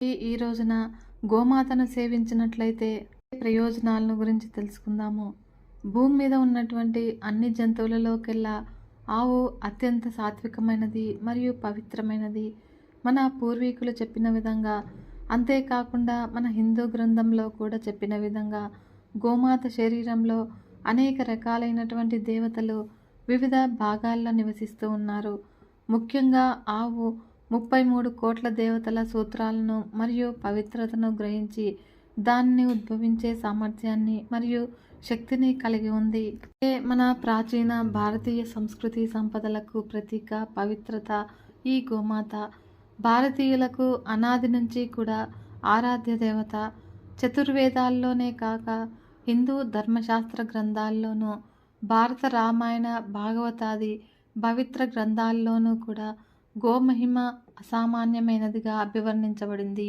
ఈ రోజున గోమాతను సేవించినట్లయితే ప్రయోజనాలను గురించి తెలుసుకుందాము. భూమి మీద ఉన్నటువంటి అన్ని జంతువులలోకెల్లా ఆవు అత్యంత సాత్వికమైనది మరియు పవిత్రమైనది. మన పూర్వీకులు చెప్పిన విధంగా అంతేకాకుండా మన హిందూ గ్రంథంలో కూడా చెప్పిన విధంగా గోమాత శరీరంలో అనేక రకాలైనటువంటి దేవతలు వివిధ భాగాల్లో నివసిస్తూ ఉన్నారు. ముఖ్యంగా ఆవు ముప్పై మూడు కోట్ల దేవతల సూత్రాలను మరియు పవిత్రతను గ్రహించి దాన్ని ఉద్భవించే సామర్థ్యాన్ని మరియు శక్తిని కలిగి ఉంది. ఇదే మన ప్రాచీన భారతీయ సంస్కృతి సంపదలకు ప్రతీక పవిత్రత ఈ గోమాత. భారతీయులకు అనాది నుంచి కూడా ఆరాధ్య దేవత. చతుర్వేదాల్లోనే కాక హిందూ ధర్మశాస్త్ర గ్రంథాల్లోనూ భారత రామాయణ భాగవతాది పవిత్ర గ్రంథాల్లోనూ కూడా గోమహిమ అసామాన్యమైనదిగా అభివర్ణించబడింది.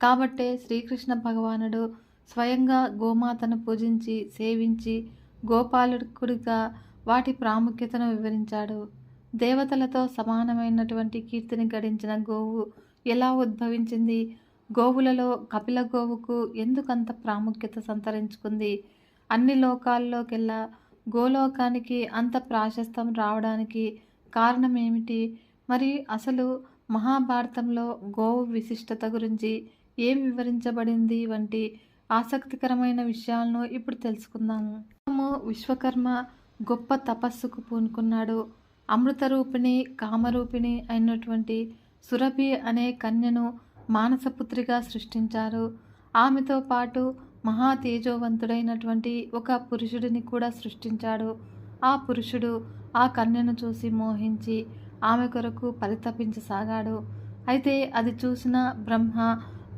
కాబట్టే శ్రీకృష్ణ భగవానుడు స్వయంగా గోమాతను పూజించి సేవించి గోపాలకుడిగా వాటి ప్రాముఖ్యతను వివరించాడు. దేవతలతో సమానమైనటువంటి కీర్తిని గడించిన గోవు ఎలా ఉద్భవించింది? గోవులలో కపిల గోవుకు ఎందుకంత ప్రాముఖ్యత సంతరించుకుంది? అన్ని లోకాల్లోకెల్లా గోలోకానికి అంత ప్రాశస్తం రావడానికి కారణం ఏమిటి మరి అసలు మహాభారతంలో గోవు విశిష్టత గురించి ఏం వివరించబడింది వంటి ఆసక్తికరమైన విషయాలను ఇప్పుడు తెలుసుకుందాము విశ్వకర్మ గొప్ప తపస్సుకు పూనుకున్నాడు. అమృత రూపిణి కామరూపిణి అయినటువంటి సురభి అనే కన్యను మానసపుత్రిగా సృష్టించారు. ఆమెతో పాటు మహా తేజోవంతుడైనటువంటి ఒక పురుషుడిని కూడా సృష్టించాడు. ఆ పురుషుడు ఆ కన్యను చూసి మోహించి ఆమె కొరకు పరితపించసాగాడు. అయితే అది చూసిన బ్రహ్మ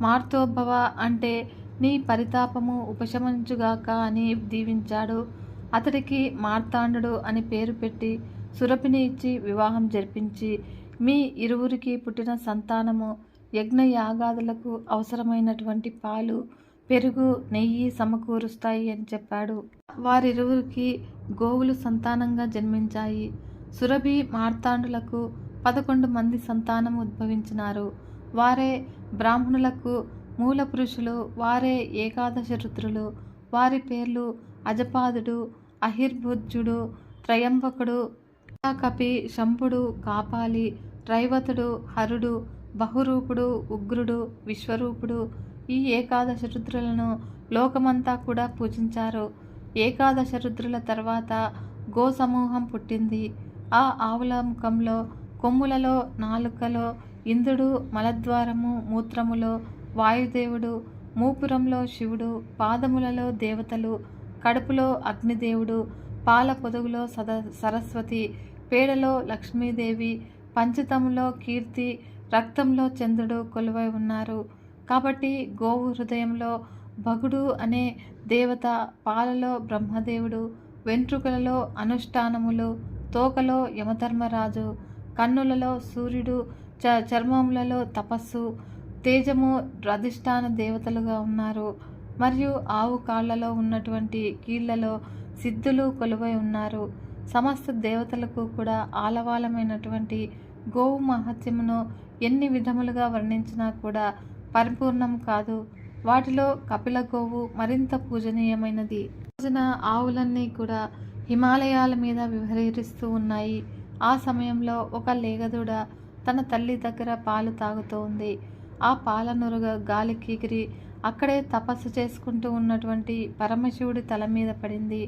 మార్తోభవ అంటే నీ పరితాపము ఉపశమించుగాక అని దీవించాడు. అతడికి మార్తాండు అని పేరు పెట్టి సురభిని ఇచ్చి వివాహం జరిపించి మీ ఇరువురికి పుట్టిన సంతానము యజ్ఞ యాగాదులకు అవసరమైనటువంటి పాలు పెరుగు నెయ్యి సమకూరుస్తాయి అని చెప్పాడు. వారిరువురికి గోవులు సంతానంగా జన్మించాయి. సురభి మార్తాండులకు పదకొండు మంది సంతానం ఉద్భవించినారు. వారే బ్రాహ్మణులకు మూల పురుషులు వారే ఏకాదశ రుద్రులు వారి పేర్లు అజపాదుడు అహిర్భుజుడు త్రయంబకుడు కపి శంభుడు కాపాలి త్రైవతుడు హరుడు బహురూపుడు ఉగ్రుడు విశ్వరూపుడు ఈ ఏకాదశ రుద్రులను లోకమంతా కూడా పూజించారు. ఏకాదశ రుద్రుల తర్వాత గో సమూహం పుట్టింది. ఆ ఆవుల ముఖంలో కొమ్ములలో నాలుకలో ఇంద్రుడు మలద్వారము మూత్రములో వాయుదేవుడు మూపురంలో శివుడు పాదములలో దేవతలు కడుపులో అగ్నిదేవుడు పాల పొదుగులో సద సరస్వతి పేడలో లక్ష్మీదేవి పంచతములో కీర్తి రక్తంలో చంద్రుడు కొలువై ఉన్నారు. కాబట్టి గోవు హృదయంలో భగుడు అనే దేవత పాలలో బ్రహ్మదేవుడు వెంట్రుకలలో అనుష్ఠానములు తోకలో యమధర్మరాజు కన్నులలో సూర్యుడు చ చర్మములలో తపస్సు తేజము అధిష్టాన దేవతలుగా ఉన్నారు. మరియు ఆవు కాళ్ళలో ఉన్నటువంటి కీళ్ళలో సిద్ధులు కొలువై ఉన్నారు. సమస్త దేవతలకు కూడా ఆలవాలమైనటువంటి గోవు మహత్యమును ఎన్ని విధములుగా వర్ణించినా కూడా పరిపూర్ణం కాదు. వాటిలో కపిల గోవు మరింత పూజనీయమైనది. రోజున ఆవులన్నీ కూడా హిమాలయాల మీద విహరిస్తూ ఉన్నాయి. ఆ సమయంలో ఒక లేగదూడ తన తల్లి దగ్గర పాలు తాగుతూ ఉంది ఆ పాల నురుగ గాలికి ఎగిరి అక్కడే తపస్సు చేసుకుంటూ ఉన్నటువంటి పరమశివుడి తల మీద పడింది.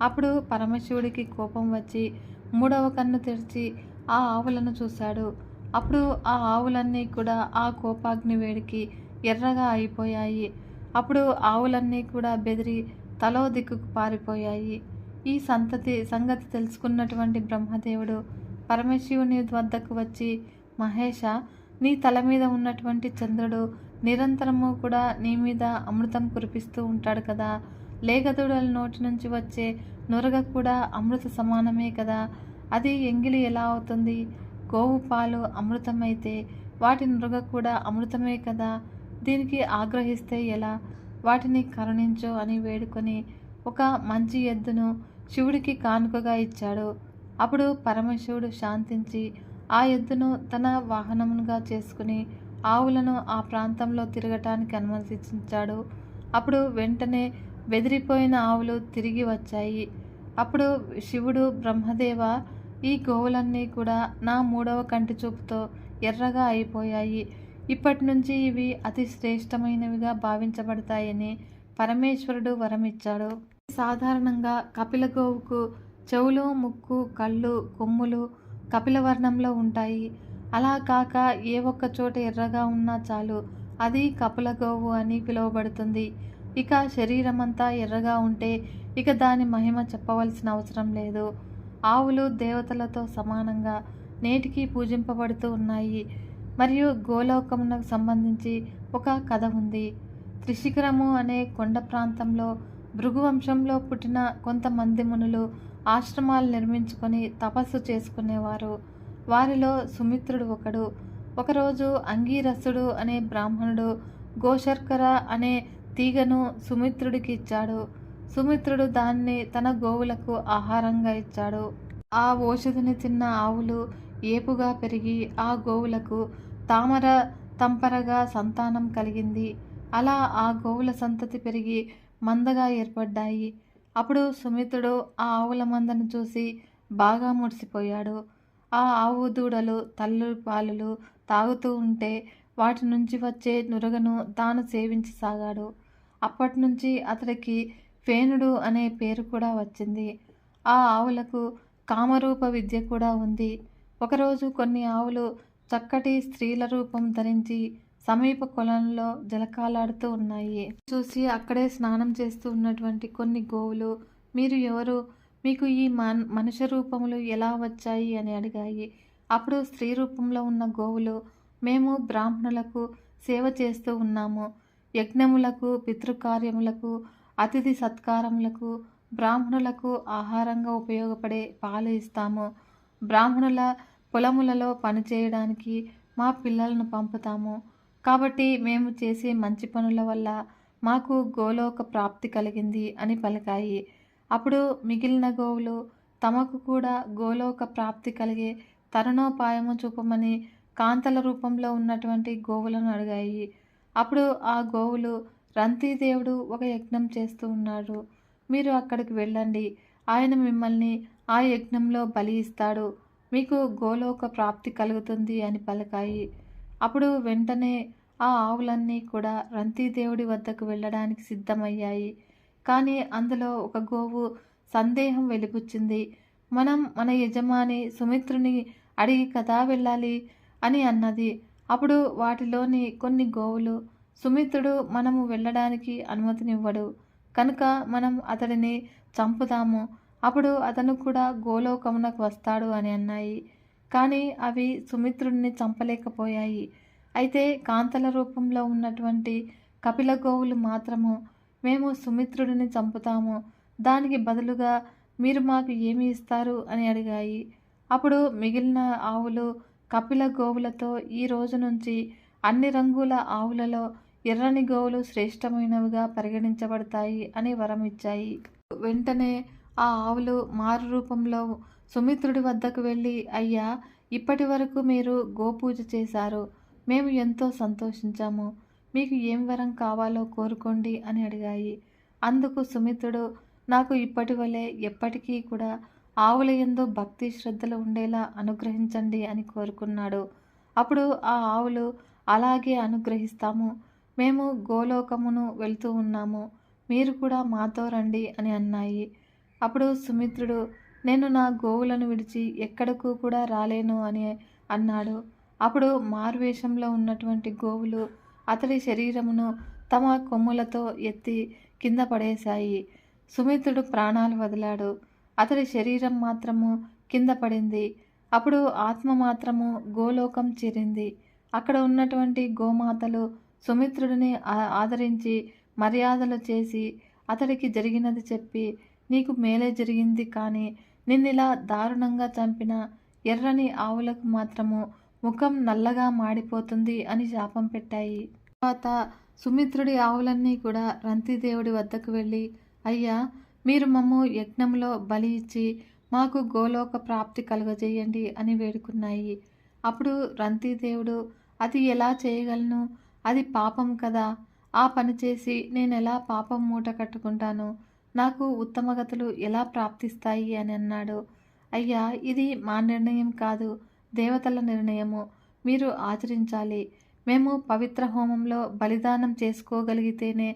అప్పుడు పరమశివుడికి కోపం వచ్చి మూడవ కన్ను తెరిచి ఆ ఆవులను చూశాడు. అప్పుడు ఆ ఆవులన్నీ కూడా ఆ కోపాగ్ని వేడికి ఎర్రగా అయిపోయాయి. అప్పుడు ఆవులన్నీ కూడా బెదిరి తలో దిక్కుకు పారిపోయాయి. ఈ సంతతి సంగతి తెలుసుకున్నటువంటి బ్రహ్మదేవుడు పరమశివుని వద్దకు వచ్చి మహేష నీ తల మీద ఉన్నటువంటి చంద్రుడు నిరంతరము కూడా నీ మీద అమృతం కురిపిస్తూ ఉంటాడు కదా. లేగదూడల నోటి నుంచి వచ్చే నురగ కూడా అమృత సమానమే కదా. అది ఎంగిలి ఎలా అవుతుంది? గోవు పాలు అమృతమైతే వాటి నురగ కూడా అమృతమే కదా. దీనికి ఆగ్రహిస్తే ఎలా? వాటిని కరుణించు అని వేడుకొని ఒక మంచి ఎద్దును శివుడికి కానుకగా ఇచ్చాడు. అప్పుడు పరమశివుడు శాంతించి ఆ ఎద్దును తన వాహనముగా చేసుకుని ఆవులను ఆ ప్రాంతంలో తిరగటానికి అనుమతించాడు. అప్పుడు వెంటనే బెదిరిపోయిన ఆవులు తిరిగి వచ్చాయి. అప్పుడు శివుడు బ్రహ్మదేవ ఈ గోవులన్నీ కూడా నా మూడవ కంటి చూపుతో ఎర్రగా అయిపోయాయి. ఇప్పటి నుంచి ఇవి అతి శ్రేష్టమైనవిగా భావించబడతాయని పరమేశ్వరుడు వరమిచ్చాడు. సాధారణంగా కపిల గోవుకు చెవులు ముక్కు కళ్ళు కొమ్ములు కపిలవర్ణంలో ఉంటాయి. అలా కాక ఏ ఒక్క చోట ఎర్రగా ఉన్నా చాలు అది కపిల గోవు అని పిలువబడుతుంది. ఇక శరీరమంతా ఎర్రగా ఉంటే ఇక దాని మహిమ చెప్పవలసిన అవసరం లేదు. ఆవులు దేవతలతో సమానంగా నేటికి పూజింపబడుతూ ఉన్నాయి. మరియు గోలోకమునకు సంబంధించి ఒక కథ ఉంది. త్రిశిఖరము అనే కొండ ప్రాంతంలో భృగువంశంలో పుట్టిన కొంతమంది మునులు ఆశ్రమాలు నిర్మించుకొని తపస్సు చేసుకునేవారు. వారిలో సుమిత్రుడు ఒకడు. ఒకరోజు అంగీరసుడు అనే బ్రాహ్మణుడు గోశర్కర అనే తీగను సుమిత్రుడికి ఇచ్చాడు. సుమిత్రుడు దాన్ని తన గోవులకు ఆహారంగా ఇచ్చాడు. ఆ ఓషధిని తిన్న ఆవులు ఏపుగా పెరిగి ఆ గోవులకు తామర తంపరగా సంతానం కలిగింది. అలా ఆ గోవుల సంతతి పెరిగి మందగా ఏర్పడ్డాయి. అప్పుడు సుమిత్రుడు ఆ ఆవుల మందను చూసి బాగా ముడిసిపోయాడు ఆ ఆవు దూడలు తల్లు పాలులు తాగుతూ ఉంటే వాటి నుంచి వచ్చే నురగను తాను సేవించసాగాడు. అప్పటి నుంచి అతడికి ఫేనుడు అనే పేరు కూడా వచ్చింది. ఆ ఆవులకు కామరూప విద్య కూడా ఉంది. ఒకరోజు కొన్ని ఆవులు చక్కటి స్త్రీల రూపం ధరించి సమీప కొలంలో జలకాలాడుతూ ఉన్నాయి. చూసి అక్కడే స్నానం చేస్తూ ఉన్నటువంటి కొన్ని గోవులు మీరు ఎవరు? మీకు ఈ మన్ మనుష్య రూపములు ఎలా వచ్చాయి? అని అడిగాయి. అప్పుడు స్త్రీ రూపంలో ఉన్న గోవులు మేము బ్రాహ్మణులకు సేవ చేస్తూ ఉన్నాము. యజ్ఞములకు పితృకార్యములకు అతిథి సత్కారములకు బ్రాహ్మణులకు ఆహారంగా ఉపయోగపడే పాలు ఇస్తాము. బ్రాహ్మణుల పొలములలో పనిచేయడానికి మా పిల్లలను పంపుతాము. కాబట్టి మేము చేసే మంచి పనుల వల్ల మాకు గోలోక ప్రాప్తి కలిగింది అని పలికాయి. అప్పుడు మిగిలిన గోవులు తమకు కూడా గోలోక ప్రాప్తి కలిగే తరుణోపాయము చూపమని కాంతల రూపంలో ఉన్నటువంటి గోవులను అడిగాయి. అప్పుడు ఆ గోవులు రంతిదేవుడు ఒక యజ్ఞం చేస్తూ ఉన్నాడు. మీరు అక్కడికి వెళ్ళండి. ఆయన మిమ్మల్ని ఆ యజ్ఞంలో బలి ఇస్తాడు. మీకు గోలోక ప్రాప్తి కలుగుతుంది అని పలికాయి. అప్పుడు వెంటనే ఆ ఆవులన్నీ కూడా రంతిదేవుడి వద్దకు వెళ్ళడానికి సిద్ధమయ్యాయి. కానీ అందులో ఒక గోవు సందేహం వెలిపుచ్చింది మనం మన యజమాని సుమిత్రుని అడిగి కదా వెళ్ళాలి? అని అన్నది. అప్పుడు వాటిలోని కొన్ని గోవులు సుమిత్రుడు మనము వెళ్ళడానికి అనుమతినివ్వడు. కనుక మనం అతడిని చంపుదాము. అప్పుడు అతను కూడా గోలోకమునకు వస్తాడు అని అన్నాయి. కానీ అవి సుమిత్రుడిని చంపలేకపోయాయి. అయితే కాంతల రూపంలో ఉన్నటువంటి కపిల గోవులు మాత్రము మేము సుమిత్రుడిని చంపుతాము. దానికి బదులుగా మీరు మాకు ఏమి ఇస్తారు? అని అడిగాయి. అప్పుడు మిగిలిన ఆవులు కపిల గోవులతో ఈ రోజు నుంచి అన్ని రంగుల ఆవులలో ఎర్రని గోవులు శ్రేష్టమైనవిగా పరిగణించబడతాయి అని వరం ఇచ్చాయి. వెంటనే ఆ ఆవులు మారు రూపంలో సుమిత్రుడి వద్దకు వెళ్ళి అయ్యా ఇప్పటి వరకు మీరు గోపూజ చేశారు. మేము ఎంతో సంతోషించాము. మీకు ఏం వరం కావాలో కోరుకోండి అని అడిగాయి. అందుకు సుమిత్రుడు నాకు ఇప్పటి వలె ఎప్పటికీ కూడా ఆవుల ఎందు భక్తి శ్రద్ధలు ఉండేలా అనుగ్రహించండి అని కోరుకున్నాడు. అప్పుడు ఆ ఆవులు అలాగే అనుగ్రహిస్తాము. మేము గోలోకమును వెళ్తూ ఉన్నాము. మీరు కూడా మాతో రండి అని అన్నాయి. అప్పుడు సుమిత్రుడు నేను నా గోవులను విడిచి ఎక్కడకు కూడా రాలేను అని అన్నాడు. అప్పుడు మారువేషంలో ఉన్నటువంటి గోవులు అతడి శరీరమును తమ కొమ్ములతో ఎత్తి కింద పడేశాయి. సుమిత్రుడు ప్రాణాలు వదిలాడు. అతడి శరీరం మాత్రము కింద పడింది. అప్పుడు ఆత్మ మాత్రము గోలోకం చేరింది. అక్కడ ఉన్నటువంటి గోమాతలు సుమిత్రుడిని ఆదరించి మర్యాదలు చేసి అతడికి జరిగినది చెప్పి నీకు మేలే జరిగింది కానీ నిన్నిలా దారుణంగా చంపిన ఎర్రని ఆవులకు మాత్రము ముఖం నల్లగా మాడిపోతుంది అని శాపం పెట్టాయి. తర్వాత సుమిత్రుడి ఆవులన్నీ కూడా రంతిదేవుడి వద్దకు వెళ్ళి అయ్యా మీరు మమ్ము యజ్ఞంలో బలి ఇచ్చి మాకు గోలోక ప్రాప్తి కలుగజేయండి అని వేడుకున్నాయి. అప్పుడు రంతిదేవుడు అది ఎలా చేయగలను? అది పాపం కదా. ఆ పని చేసి నేను ఎలా పాపం మూట కట్టుకుంటాను? నాకు ఉత్తమగతులు ఎలా ప్రాప్తిస్తాయి? అని అన్నాడు. అయ్యా ఇది మా నిర్ణయం కాదు. దేవతల నిర్ణయము మీరు ఆచరించాలి. మేము పవిత్ర హోమంలో బలిదానం చేసుకోగలిగితేనే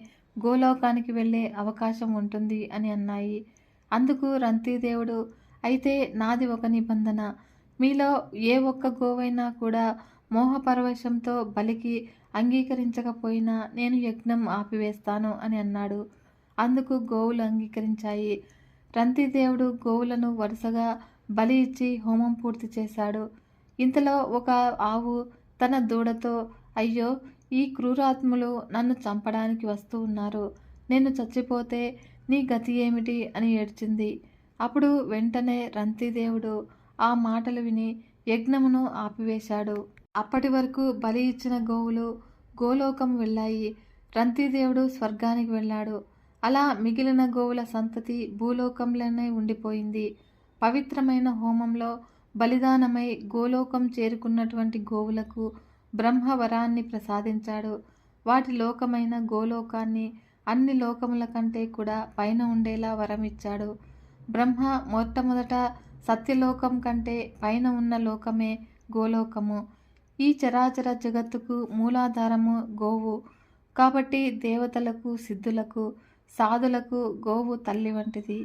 గోలోకానికి వెళ్ళే అవకాశం ఉంటుంది అని అన్నాయి. అందుకు రంతిదేవుడు అయితే నాది ఒక నిబంధన. మీలో ఏ ఒక్క గోవైనా కూడా మోహపరవశంతో బలికి అంగీకరించకపోయినా నేను యజ్ఞం ఆపివేస్తాను అని అన్నాడు. అందుకు గోవులు అంగీకరించాయి. రంతిదేవుడు గోవులను వరుసగా బలి ఇచ్చి హోమం పూర్తి చేశాడు. ఇంతలో ఒక ఆవు తన దూడతో అయ్యో ఈ క్రూరాత్ములు నన్ను చంపడానికి వస్తూ ఉన్నారు. నేను చచ్చిపోతే నీ గతి ఏమిటి? అని ఏడ్చింది. అప్పుడు వెంటనే రంతిదేవుడు ఆ మాటలు విని యజ్ఞమును ఆపివేశాడు. అప్పటి వరకు బలి ఇచ్చిన గోవులు గోలోకం వెళ్ళాయి. రంతిదేవుడు స్వర్గానికి వెళ్ళాడు. అలా మిగిలిన గోవుల సంతతి భూలోకంలోనే ఉండిపోయింది. పవిత్రమైన హోమంలో బలిదానమై గోలోకం చేరుకున్నటువంటి గోవులకు బ్రహ్మ వరాన్ని ప్రసాదించాడు. వాటి లోకమైన గోలోకాన్ని అన్ని లోకముల కంటే కూడా పైన ఉండేలా వరం ఇచ్చాడు బ్రహ్మ మొట్టమొదట సత్యలోకం కంటే పైన ఉన్న లోకమే గోలోకము. ఈ చరాచర జగత్తుకు మూలాధారము గోవు. కాబట్టి దేవతలకు సిద్ధులకు సాధులకు గోవు తల్లి వంటిది.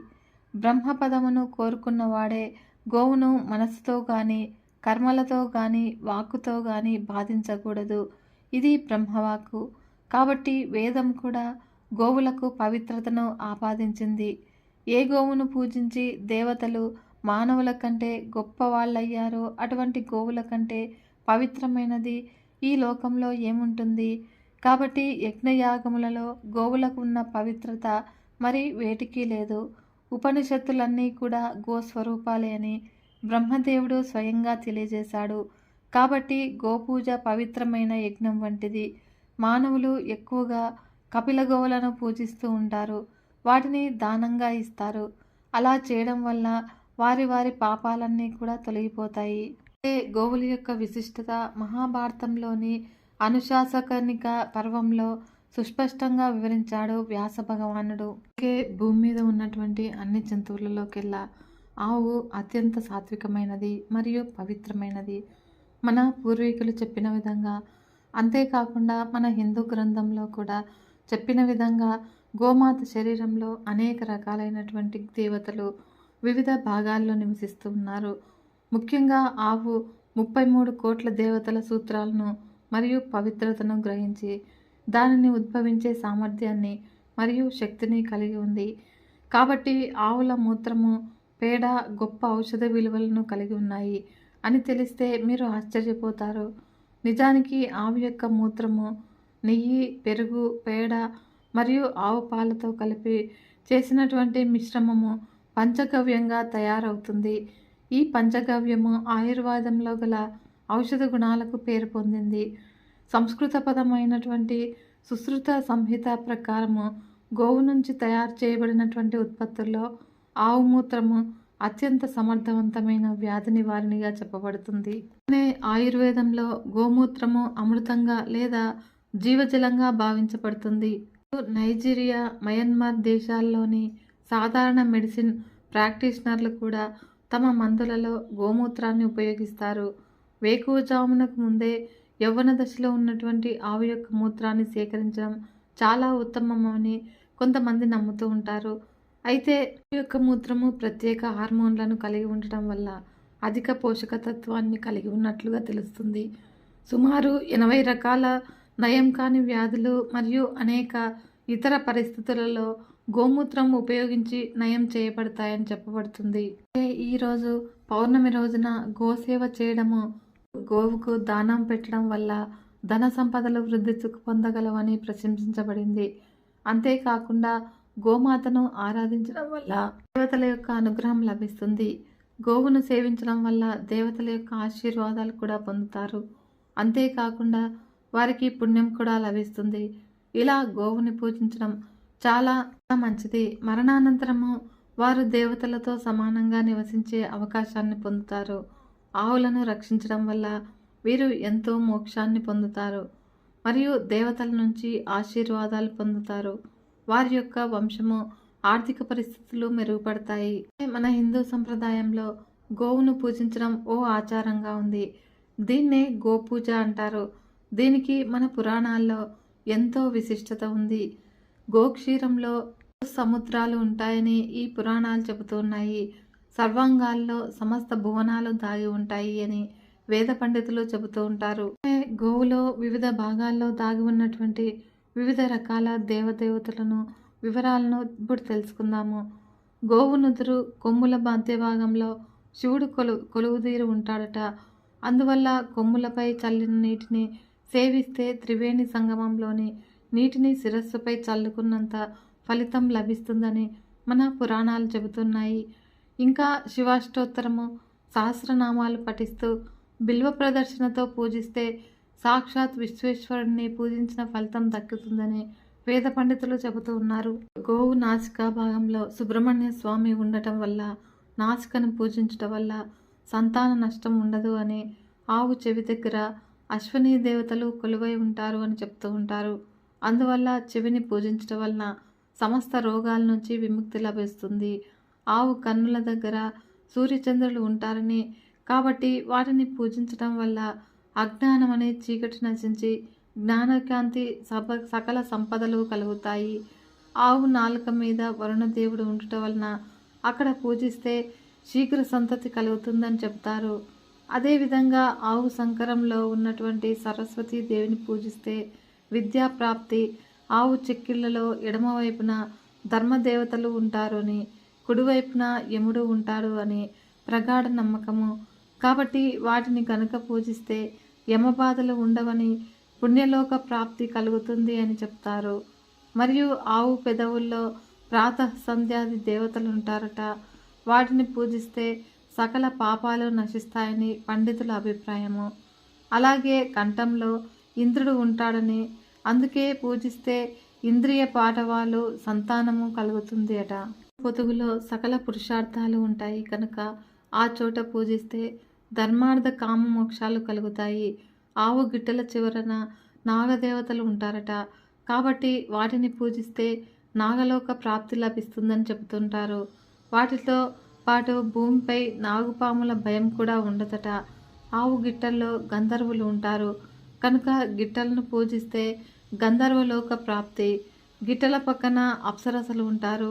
బ్రహ్మపదమును కోరుకున్నవాడే గోవును మనసుతో కానీ కర్మలతో కానీ వాక్కుతో కానీ బాధించకూడదు. ఇది బ్రహ్మవాక్కు. కాబట్టి వేదం కూడా గోవులకు పవిత్రతను ఆపాదించింది. ఏ గోవును పూజించి దేవతలు మానవుల కంటే గొప్ప వాళ్ళయ్యారో అటువంటి గోవుల కంటే పవిత్రమైనది ఈ లోకంలో ఏముంటుంది? కాబట్టి యజ్ఞయాగములలో గోవులకు ఉన్న పవిత్రత మరి వేటికి లేదు. ఉపనిషత్తులన్నీ కూడా గోస్వరూపాలే అని బ్రహ్మదేవుడు స్వయంగా తెలియజేశాడు. కాబట్టి గోపూజ పవిత్రమైన యజ్ఞం వంటిది. మానవులు ఎక్కువగా కపిల గోవులను పూజిస్తూ ఉంటారు. వాటిని దానంగా ఇస్తారు. అలా చేయడం వల్ల వారి వారి పాపాలన్నీ కూడా తొలగిపోతాయి. అంటే గోవుల యొక్క విశిష్టత మహాభారతంలోని అనుశాసకనిక పర్వంలో సుస్పష్టంగా వివరించాడు వ్యాస భగవానుడు. ఒకే భూమి మీద ఉన్నటువంటి అన్ని జంతువులలోకెల్లా ఆవు అత్యంత సాత్వికమైనది మరియు పవిత్రమైనది. మన పూర్వీకులు చెప్పిన విధంగా అంతేకాకుండా మన హిందూ గ్రంథంలో కూడా చెప్పిన విధంగా గోమాత శరీరంలో అనేక రకాలైనటువంటి దేవతలు వివిధ భాగాల్లో నివసిస్తూ ఉన్నారు. ముఖ్యంగా ఆవు ముప్పై మూడు కోట్ల దేవతల సూత్రాలను మరియు పవిత్రతను గ్రహించి దానిని ఉద్భవించే సామర్థ్యాన్ని మరియు శక్తిని కలిగి ఉంది. కాబట్టి ఆవుల మూత్రము పేడ గొప్ప ఔషధ విలువలను కలిగి ఉన్నాయి అని తెలిస్తే మీరు ఆశ్చర్యపోతారు. నిజానికి ఆవు యొక్క మూత్రము నెయ్యి పెరుగు పేడ మరియు ఆవు పాలతో కలిపి చేసినటువంటి మిశ్రమము పంచగవ్యంగా తయారవుతుంది. ఈ పంచగవ్యము ఆయుర్వేదంలో గల ఔషధ గుణాలకు పేరు పొందింది. సంస్కృత పదమైనటువంటి సుశ్రుత సంహిత ప్రకారము గోవు నుంచి తయారు చేయబడినటువంటి ఉత్పత్తుల్లో ఆవు మూత్రము అత్యంత సమర్థవంతమైన వ్యాధి నివారణగా చెప్పబడుతుంది. అనే ఆయుర్వేదంలో గోమూత్రము అమృతంగా లేదా జీవజలంగా భావించబడుతుంది. నైజీరియా మయన్మార్ దేశాల్లోని సాధారణ మెడిసిన్ ప్రాక్టీషనర్లు కూడా తమ మందులలో గోమూత్రాన్ని ఉపయోగిస్తారు. వేకువజామునకు ముందే యవ్వన దశలో ఉన్నటువంటి ఆవు యొక్క మూత్రాన్ని సేకరించడం చాలా ఉత్తమమని కొంతమంది నమ్ముతూ ఉంటారు. అయితే ఆవు యొక్క మూత్రము ప్రత్యేక హార్మోన్లను కలిగి ఉండటం వల్ల అధిక పోషకతత్వాన్ని కలిగి ఉన్నట్లుగా తెలుస్తుంది. సుమారు ఎనభై రకాల నయం కాని వ్యాధులు మరియు అనేక ఇతర పరిస్థితులలో గోమూత్రం ఉపయోగించి నయం చేయబడతాయని చెప్పబడుతుంది. ఈరోజు పౌర్ణమి రోజున గోసేవ చేయడము గోవుకు దానం పెట్టడం వల్ల ధన సంపదలు వృద్ధి పొందగలవని ప్రశంసించబడింది. అంతేకాకుండా గోమాతను ఆరాధించడం వల్ల దేవతల యొక్క అనుగ్రహం లభిస్తుంది. గోవును సేవించడం వల్ల దేవతల యొక్క ఆశీర్వాదాలు కూడా పొందుతారు. అంతేకాకుండా వారికి పుణ్యం కూడా లభిస్తుంది. ఇలా గోవుని పూజించడం చాలా మంచిది. మరణానంతరము వారు దేవతలతో సమానంగా నివసించే అవకాశాన్ని పొందుతారు. ఆవులను రక్షించడం వల్ల వీరు ఎంతో మోక్షాన్ని పొందుతారు. మరియు దేవతల నుంచి ఆశీర్వాదాలు పొందుతారు. వారి యొక్క వంశము ఆర్థిక పరిస్థితులు మెరుగుపడతాయి. మన హిందూ సంప్రదాయంలో గోవును పూజించడం ఓ ఆచారంగా ఉంది. దీన్నే గోపూజ అంటారు. దీనికి మన పురాణాల్లో ఎంతో విశిష్టత ఉంది. గోక్షీరంలో సముద్రాలు ఉంటాయని ఈ పురాణాలు చెబుతున్నాయి సర్వాంగాల్లో సమస్త భువనాలు దాగి ఉంటాయి అని వేద పండితులు చెబుతూ ఉంటారు. గోవులో వివిధ భాగాల్లో దాగి ఉన్నటువంటి వివిధ రకాల దేవదేవతలను వివరాలను ఇప్పుడు తెలుసుకుందాము. గోవు నుదురు కొమ్ముల మధ్య భాగంలో శివుడు కొలు కొలువుదీరు ఉంటాడట. అందువల్ల కొమ్ములపై చల్లిన నీటిని సేవిస్తే త్రివేణి సంగమంలోని నీటిని శిరస్సుపై చల్లుకున్నంత ఫలితం లభిస్తుందని మన పురాణాలు చెబుతున్నాయి. ఇంకా శివాష్టోత్తరము సహస్రనామాలు పఠిస్తూ బిల్వ ప్రదర్శనతో పూజిస్తే సాక్షాత్ విశ్వేశ్వరుణ్ణి పూజించిన ఫలితం దక్కుతుందని వేద పండితులు చెబుతూ ఉన్నారు. గోవు నాసికా భాగంలో సుబ్రహ్మణ్య స్వామి ఉండటం వల్ల నాసికను పూజించటం వల్ల సంతాన నష్టం ఉండదు అని ఆవు చెవి దగ్గర అశ్వనీ దేవతలు కొలువై ఉంటారు అని చెప్తూ ఉంటారు. అందువల్ల చెవిని పూజించటం వలన సమస్త రోగాల నుంచి విముక్తి లభిస్తుంది. ఆవు కన్నుల దగ్గర సూర్యచంద్రులు ఉంటారని. కాబట్టి వాటిని పూజించడం వల్ల అజ్ఞానం అనే చీకటి నశించి జ్ఞానకాంతి సభ సకల సంపదలు కలుగుతాయి. ఆవు నాలుక మీద వరుణదేవుడు ఉండటం వలన అక్కడ పూజిస్తే శీఘ్ర సంతతి కలుగుతుందని చెప్తారు. అదేవిధంగా ఆవు సంకరంలో ఉన్నటువంటి సరస్వతీ దేవిని పూజిస్తే విద్యా ప్రాప్తి ఆవు చెక్కిళ్ళలో ఎడమవైపున ధర్మదేవతలు ఉంటారు అని కుడివైపున యముడు ఉంటాడు అని ప్రగాఢ నమ్మకము. కాబట్టి వాటిని కనుక పూజిస్తే యమబాధలు ఉండవని పుణ్యలోక ప్రాప్తి కలుగుతుంది అని చెప్తారు. మరియు ఆవు పెదవుల్లో ప్రాతః సంధ్యాది దేవతలు ఉంటారట. వాటిని పూజిస్తే సకల పాపాలు నశిస్తాయని పండితుల అభిప్రాయము. అలాగే కంఠంలో ఇంద్రుడు ఉంటాడని అందుకే పూజిస్తే ఇంద్రియ పాఠవాలు సంతానము కలుగుతుంది అట పొదుగులో సకల పురుషార్థాలు ఉంటాయి కనుక ఆ చోట పూజిస్తే ధర్మార్థ కామ మోక్షాలు కలుగుతాయి. ఆవు గిట్టల చివరన నాగదేవతలు ఉంటారట. కాబట్టి వాటిని పూజిస్తే నాగలోక ప్రాప్తి లభిస్తుందని చెబుతుంటారు. వాటితో పాటు భూమిపై నాగుపాముల భయం కూడా ఉండదట. ఆవు గిట్టల్లో గంధర్వులు ఉంటారు. కనుక గిట్టలను పూజిస్తే గంధర్వలోక ప్రాప్తి. గిట్టల పక్కన అప్సరసలు ఉంటారు.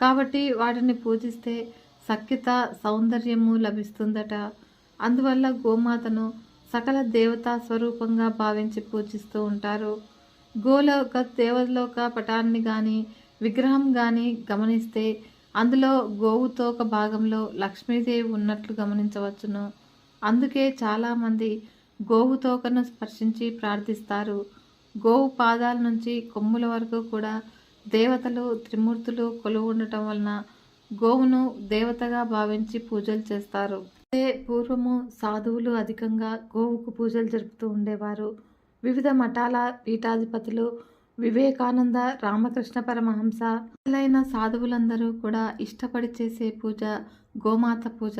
కాబట్టి వాటిని పూజిస్తే సఖ్యత సౌందర్యము లభిస్తుందట. అందువల్ల గోమాతను సకల దేవతా స్వరూపంగా భావించి పూజిస్తూ ఉంటారు. గోలోక దేవలోక పటాన్ని కానీ విగ్రహం కానీ గమనిస్తే అందులో గోవుతో ఒక భాగంలో లక్ష్మీదేవి ఉన్నట్లు గమనించవచ్చును. అందుకే చాలామంది గోవుతోకను స్పర్శించి ప్రార్థిస్తారు. గోవు పాదాల నుంచి కొమ్ముల వరకు కూడా దేవతలు త్రిమూర్తులు కొలువు ఉండటం వలన గోవును దేవతగా భావించి పూజలు చేస్తారు. అదే పూర్వము సాధువులు అధికంగా గోవుకు పూజలు జరుపుతూ ఉండేవారు. వివిధ మఠాల పీఠాధిపతులు వివేకానంద రామకృష్ణ పరమహంస మొదలైన సాధువులందరూ కూడా ఇష్టపడి చేసే పూజ గోమాత పూజ.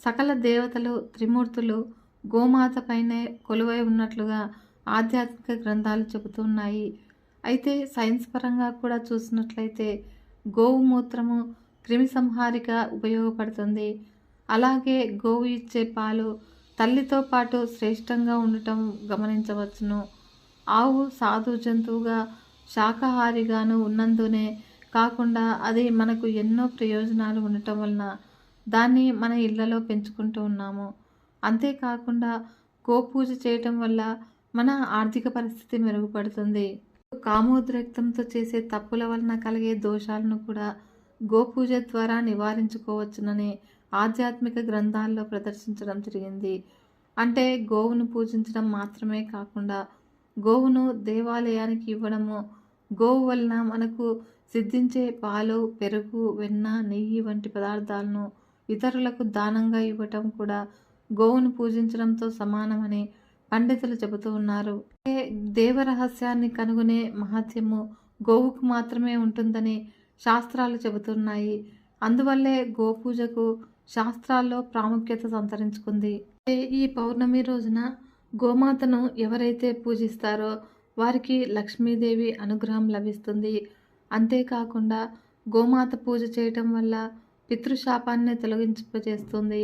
సకల దేవతలు త్రిమూర్తులు గోమాత పైనే కొలువై ఉన్నట్లుగా ఆధ్యాత్మిక గ్రంథాలు చెబుతున్నాయి అయితే సైన్స్ పరంగా కూడా చూసినట్లయితే గోవు మూత్రము క్రిమి సంహారిగా ఉపయోగపడుతుంది. అలాగే గోవు ఇచ్చే పాలు తల్లితో పాటు శ్రేష్టంగా ఉండటం గమనించవచ్చును. ఆవు సాధు జంతువుగా శాకాహారిగాను ఉన్నందునే కాకుండా అది మనకు ఎన్నో ప్రయోజనాలు ఉండటం వలన దాన్ని మన ఇళ్ళలో పెంచుకుంటూ ఉన్నాము. అంతేకాకుండా గోపూజ చేయటం వల్ల మన ఆర్థిక పరిస్థితి మెరుగుపడుతుంది. కామోద్రక్తంతో చేసే తప్పుల వలన కలిగే దోషాలను కూడా గోపూజ ద్వారా నివారించుకోవచ్చునని ఆధ్యాత్మిక గ్రంథాల్లో ప్రదర్శించడం జరిగింది. అంటే గోవును పూజించడం మాత్రమే కాకుండా గోవును దేవాలయానికి ఇవ్వడము గోవు వలన మనకు సిద్ధించే పాలు పెరుగు వెన్న నెయ్యి వంటి పదార్థాలను ఇతరులకు దానంగా ఇవ్వటం కూడా గోవును పూజించడంతో సమానమని పండితులు చెబుతూ ఉన్నారు. ఏ దేవరహస్యాన్ని కనుగొనే మహత్యము గోవుకు మాత్రమే ఉంటుందని శాస్త్రాలు చెబుతున్నాయి. అందువల్లే గోపూజకు శాస్త్రాల్లో ప్రాముఖ్యత సంతరించుకుంది. ఏ ఈ పౌర్ణమి రోజున గోమాతను ఎవరైతే పూజిస్తారో వారికి లక్ష్మీదేవి అనుగ్రహం లభిస్తుంది. అంతేకాకుండా గోమాత పూజ చేయటం వల్ల పితృశాపాన్ని తొలగింపజేస్తుంది.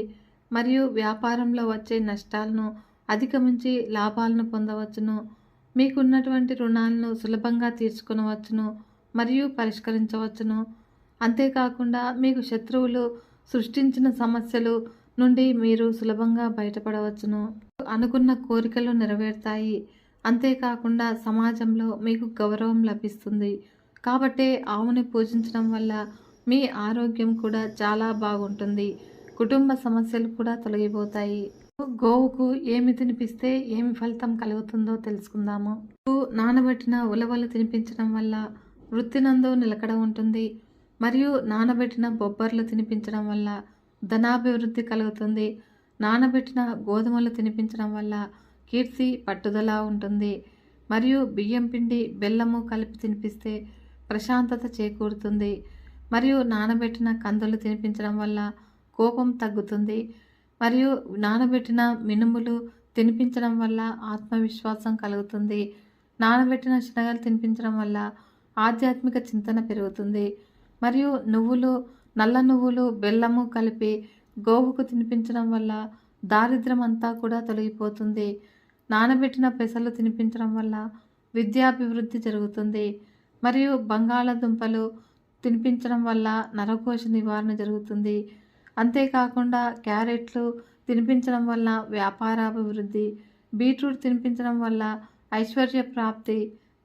మరియు వ్యాపారంలో వచ్చే నష్టాలను అధిగమించి లాభాలను పొందవచ్చును. మీకున్నటువంటి రుణాలను సులభంగా తీర్చుకునవచ్చును మరియు పరిష్కరించవచ్చును. అంతేకాకుండా మీకు శత్రువులు సృష్టించిన సమస్యలు నుండి మీరు సులభంగా బయటపడవచ్చును. అనుకున్న కోరికలు నెరవేరుతాయి. అంతేకాకుండా సమాజంలో మీకు గౌరవం లభిస్తుంది. కాబట్టి ఆవుని పూజించడం వల్ల మీ ఆరోగ్యం కూడా చాలా బాగుంటుంది. కుటుంబ సమస్యలు కూడా తొలగిపోతాయి. గోవుకు ఏమి తినిపిస్తే ఏమి ఫలితం కలుగుతుందో తెలుసుకుందాము. నానబెట్టిన ఉలవలు తినిపించడం వల్ల వృత్తినందు నిలకడ ఉంటుంది. మరియు నానబెట్టిన బొబ్బర్లు తినిపించడం వల్ల ధనాభివృద్ధి కలుగుతుంది. నానబెట్టిన గోధుమలు తినిపించడం వల్ల కీర్తి పట్టుదల ఉంటుంది. మరియు బియ్యం పిండి బెల్లము కలిపి తినిపిస్తే ప్రశాంతత చేకూరుతుంది. మరియు నానబెట్టిన కందులు తినిపించడం వల్ల కోపం తగ్గుతుంది. మరియు నానబెట్టిన మినుములు తినిపించడం వల్ల ఆత్మవిశ్వాసం కలుగుతుంది. నానబెట్టిన శనగలు తినిపించడం వల్ల ఆధ్యాత్మిక చింతన పెరుగుతుంది. మరియు నువ్వులు నల్ల నువ్వులు బెల్లము కలిపి గోవుకు తినిపించడం వల్ల దారిద్ర్యం అంతా కూడా తొలగిపోతుంది. నానబెట్టిన పెసలు తినిపించడం వల్ల విద్యాభివృద్ధి జరుగుతుంది. మరియు బంగాళదుంపలు తినిపించడం వల్ల నరకోశ నివారణ జరుగుతుంది. అంతేకాకుండా క్యారెట్లు తినిపించడం వల్ల వ్యాపారాభివృద్ధి బీట్రూట్ తినిపించడం వల్ల ఐశ్వర్య ప్రాప్తి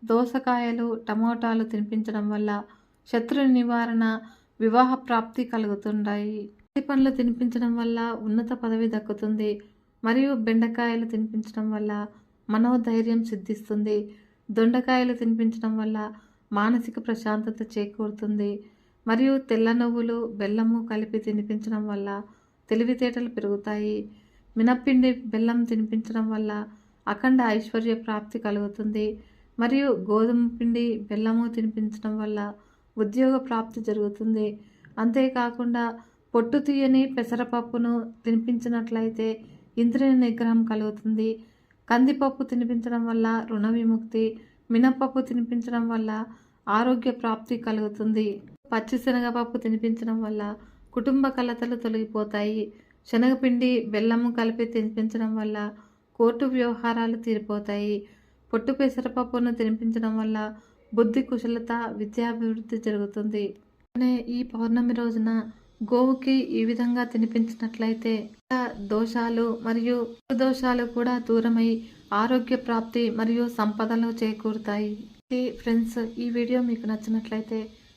దోసకాయలు టమోటాలు తినిపించడం వల్ల శత్రు నివారణ వివాహ ప్రాప్తి కలుగుతుంటాయి. పండ్లు తినిపించడం వల్ల ఉన్నత పదవి దక్కుతుంది మరియు బెండకాయలు తినిపించడం వల్ల మనోధైర్యం సిద్ధిస్తుంది. దొండకాయలు తినిపించడం వల్ల మానసిక ప్రశాంతత చేకూరుతుంది. మరియు తెల్ల నువ్వులు బెల్లము కలిపి తినిపించడం వల్ల తెలివితేటలు పెరుగుతాయి. మినప్పిండి బెల్లం తినిపించడం వల్ల అఖండ ఐశ్వర్య ప్రాప్తి కలుగుతుంది. మరియు గోధుమ పిండి బెల్లము తినిపించడం వల్ల ఉద్యోగ ప్రాప్తి జరుగుతుంది. అంతేకాకుండా పొట్టు తీయని పెసరపప్పును తినిపించినట్లయితే ఇంద్రియ నిగ్రహం కలుగుతుంది. కందిపప్పు తినిపించడం వల్ల రుణ విముక్తి మినపప్పు తినిపించడం వల్ల ఆరోగ్య ప్రాప్తి కలుగుతుంది. పచ్చిశనగపప్పు తినిపించడం వల్ల కుటుంబ కలతలు తొలగిపోతాయి. శనగపిండి బెల్లము కలిపి తినిపించడం వల్ల కోర్టు వ్యవహారాలు తీరిపోతాయి. పొట్టు పెసరపప్పును తినిపించడం వల్ల బుద్ధి కుశలత విద్యాభివృద్ధి జరుగుతుంది. అనే ఈ పౌర్ణమి రోజున గోవుకి ఈ విధంగా తినిపించినట్లయితే దోషాలు మరియు దోషాలు కూడా దూరమై ఆరోగ్య ప్రాప్తి మరియు సంపదలు చేకూరుతాయి. ఫ్రెండ్స్ ఈ వీడియో మీకు నచ్చినట్లయితే